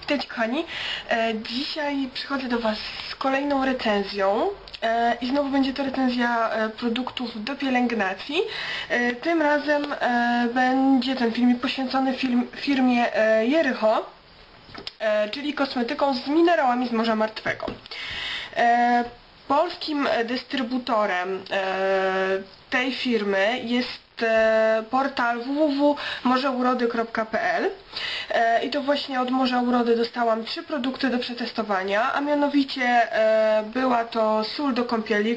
Witajcie kochani. E, dzisiaj przychodzę do Was z kolejną recenzją. E, I znowu będzie to recenzja e, produktów do pielęgnacji. Tym razem będzie ten filmik poświęcony firm, firmie Jericho, czyli kosmetyką z minerałami z Morza Martwego. Polskim dystrybutorem tej firmy jest portal www.morzeurody.pl e, i to właśnie od Morza Urody dostałam trzy produkty do przetestowania, a mianowicie e, była to sól do kąpieli,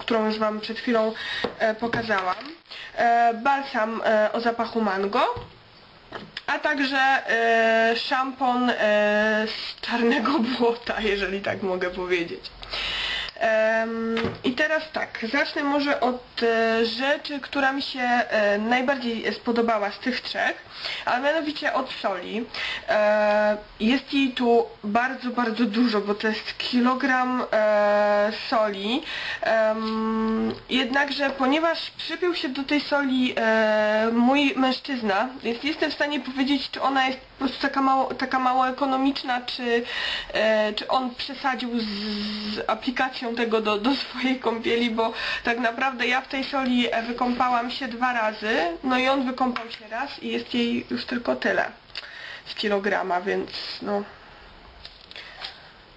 którą już, Wam przed chwilą e, pokazałam, e, balsam e, o zapachu mango, a także e, szampon e, z czarnego błota, jeżeli tak mogę powiedzieć. I teraz tak, zacznę może od e, rzeczy, która mi się e, najbardziej spodobała z tych trzech, a mianowicie od soli. E, jest jej tu bardzo, bardzo dużo, bo to jest kilogram soli. Jednakże, ponieważ przypiął się do tej soli mój mężczyzna, więc nie jestem w stanie powiedzieć, czy ona jest po prostu taka mało, taka mało ekonomiczna, czy, czy on przesadził z aplikacją tego do, do swojej kąpieli, bo tak naprawdę ja w tej soli e, wykąpałam się dwa razy, no i on wykąpał się raz i jest jej już tylko tyle z kilograma, więc no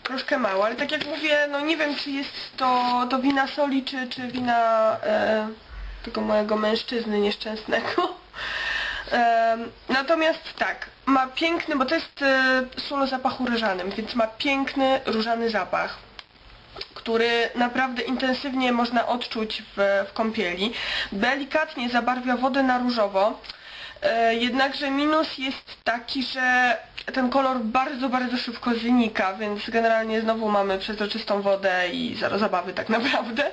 troszkę mało, ale tak jak mówię, no nie wiem czy jest to, to wina soli, czy, czy wina e, tego mojego mężczyzny nieszczęsnego. Em, natomiast tak, ma piękny, bo to jest e, sól o zapachu różanym, więc ma piękny różany zapach który naprawdę intensywnie można odczuć w, w kąpieli. Delikatnie zabarwia wodę na różowo. E, jednakże minus jest taki, że ten kolor bardzo, bardzo szybko znika, więc generalnie znowu mamy przezroczystą wodę i zero zabawy tak naprawdę.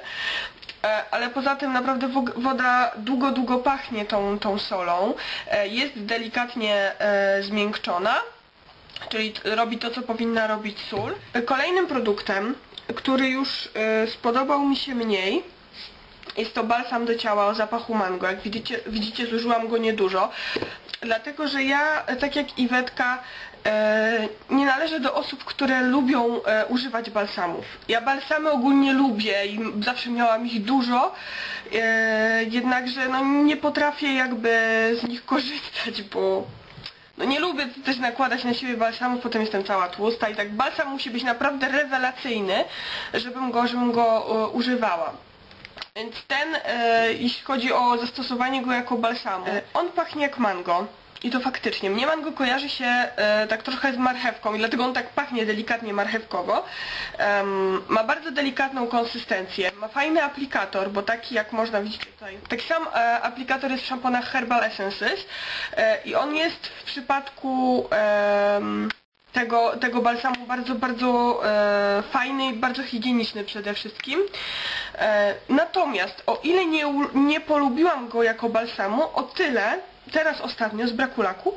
E, ale poza tym naprawdę wo- woda długo, długo pachnie tą, tą solą. E, jest delikatnie zmiękczona czyli robi to, co powinna robić sól. Kolejnym produktem, który już e, spodobał mi się mniej, jest to balsam do ciała o zapachu mango. Jak widzicie, widzicie zużyłam go niedużo, dlatego że ja, tak jak Iwetka, e, nie należę do osób, które lubią e, używać balsamów. Ja balsamy ogólnie lubię i zawsze miałam ich dużo, jednakże no, nie potrafię jakby z nich korzystać, bo no nie lubię też nakładać na siebie balsamu, potem jestem cała tłusta i tak balsam musi być naprawdę rewelacyjny, żebym go, żebym go e, używała. Więc ten, e, jeśli chodzi o zastosowanie go jako balsamu, e, on pachnie jak mango. I to faktycznie. Mnie mango kojarzy się e, tak trochę z marchewką i dlatego on tak pachnie delikatnie marchewkowo. Ma bardzo delikatną konsystencję. Ma fajny aplikator, bo taki jak można widzieć tutaj. Taki sam e, aplikator jest w szamponach Herbal Essences e, i on jest w przypadku tego, tego balsamu bardzo, bardzo e, fajny i bardzo higieniczny przede wszystkim. E, natomiast o ile nie, nie polubiłam go jako balsamu, o tyle teraz ostatnio z braku laku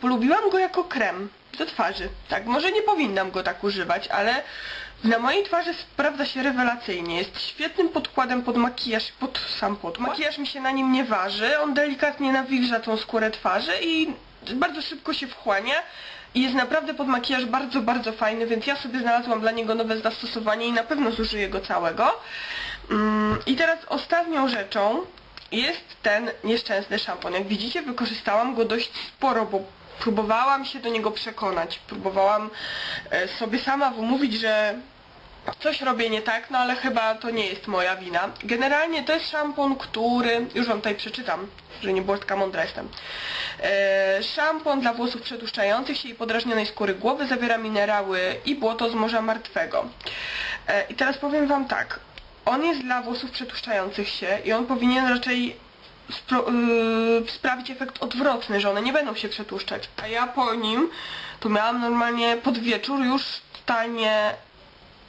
polubiłam go jako krem do twarzy. Tak, może nie powinnam go tak używać, ale na mojej twarzy sprawdza się rewelacyjnie. Jest świetnym podkładem pod makijaż, pod sam podkład. Makijaż mi się na nim nie waży, on delikatnie nawilża tą skórę twarzy i bardzo szybko się wchłania. I jest naprawdę pod makijaż bardzo, bardzo fajny, więc ja sobie znalazłam dla niego nowe zastosowanie i na pewno zużyję go całego. Mm, I teraz ostatnią rzeczą jest ten nieszczęsny szampon. Jak widzicie, wykorzystałam go dość sporo, bo próbowałam się do niego przekonać. Próbowałam e, sobie sama wymówić, że coś robię nie tak, no ale chyba to nie jest moja wina. Generalnie to jest szampon, który, już wam tutaj przeczytam, że nie była taka mądra jestem. E, szampon dla włosów przetłuszczających się i podrażnionej skóry głowy zawiera minerały i błoto z Morza Martwego. E, I teraz powiem wam tak, on jest dla włosów przetłuszczających się i on powinien raczej yy, sprawić efekt odwrotny, że one nie będą się przetłuszczać. A ja po nim to miałam normalnie pod wieczór już totalnie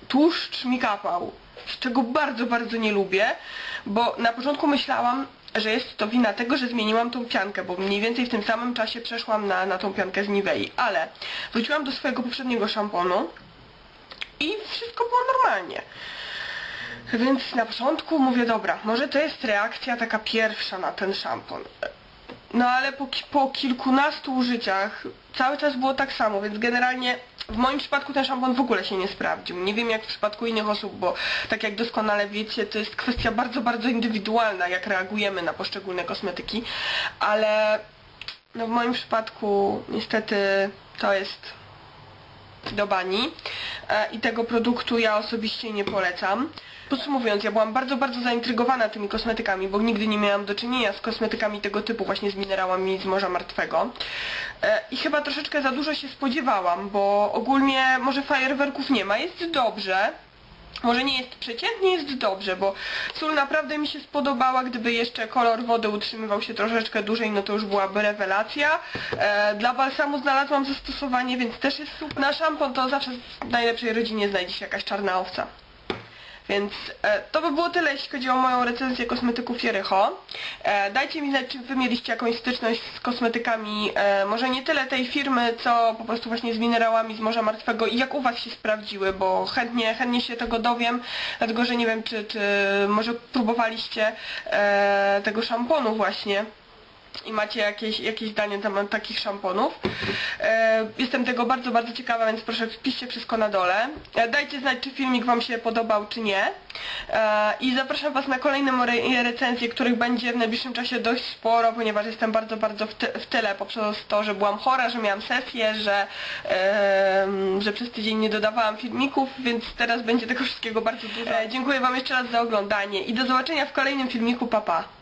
tłuszcz mi kapał, czego bardzo, bardzo nie lubię, bo na początku myślałam, że jest to wina tego, że zmieniłam tą piankę, bo mniej więcej w tym samym czasie przeszłam na, na tą piankę z Nivei, ale wróciłam do swojego poprzedniego szamponu i wszystko było normalnie. Więc na początku mówię, dobra, może to jest reakcja taka pierwsza na ten szampon. no ale po, po kilkunastu użyciach cały czas było tak samo, więc generalnie w moim przypadku ten szampon w ogóle się nie sprawdził. Nie wiem jak w przypadku innych osób, bo tak jak doskonale wiecie, to jest kwestia bardzo, bardzo indywidualna, jak reagujemy na poszczególne kosmetyki, ale no w moim przypadku niestety to jest do bani e, i tego produktu ja osobiście nie polecam. Podsumowując, ja byłam bardzo, bardzo zaintrygowana tymi kosmetykami, bo nigdy nie miałam do czynienia z kosmetykami tego typu, właśnie z minerałami z Morza Martwego. E, I chyba troszeczkę za dużo się spodziewałam, bo ogólnie może fajerwerków nie ma, jest dobrze. Może nie jest przeciętnie, jest dobrze, bo sól naprawdę mi się spodobała, gdyby jeszcze kolor wody utrzymywał się troszeczkę dłużej, no to już byłaby rewelacja. E, dla balsamu znalazłam zastosowanie, więc też jest super. Na szampon to zawsze w najlepszej rodzinie znajdzie się jakaś czarna owca. Więc e, to by było tyle, jeśli chodzi o moją recenzję kosmetyków Jerycho. E, dajcie mi znać, czy wy mieliście jakąś styczność z kosmetykami, e, może nie tyle tej firmy, co po prostu właśnie z minerałami z Morza Martwego i jak u was się sprawdziły, bo chętnie, chętnie się tego dowiem, dlatego że nie wiem, czy, czy może próbowaliście e, tego szamponu właśnie i macie jakieś, jakieś zdanie na temat takich szamponów. E, jestem tego bardzo, bardzo ciekawa, więc proszę wpiszcie wszystko na dole. E, dajcie znać, czy filmik Wam się podobał, czy nie. E, I zapraszam Was na kolejne recenzje, których będzie w najbliższym czasie dość sporo, ponieważ jestem bardzo, bardzo w, ty- w tyle poprzez to, że byłam chora, że miałam sesję, że, że przez tydzień nie dodawałam filmików, więc teraz będzie tego wszystkiego bardzo dużo. Dziękuję Wam jeszcze raz za oglądanie i do zobaczenia w kolejnym filmiku. Pa, pa.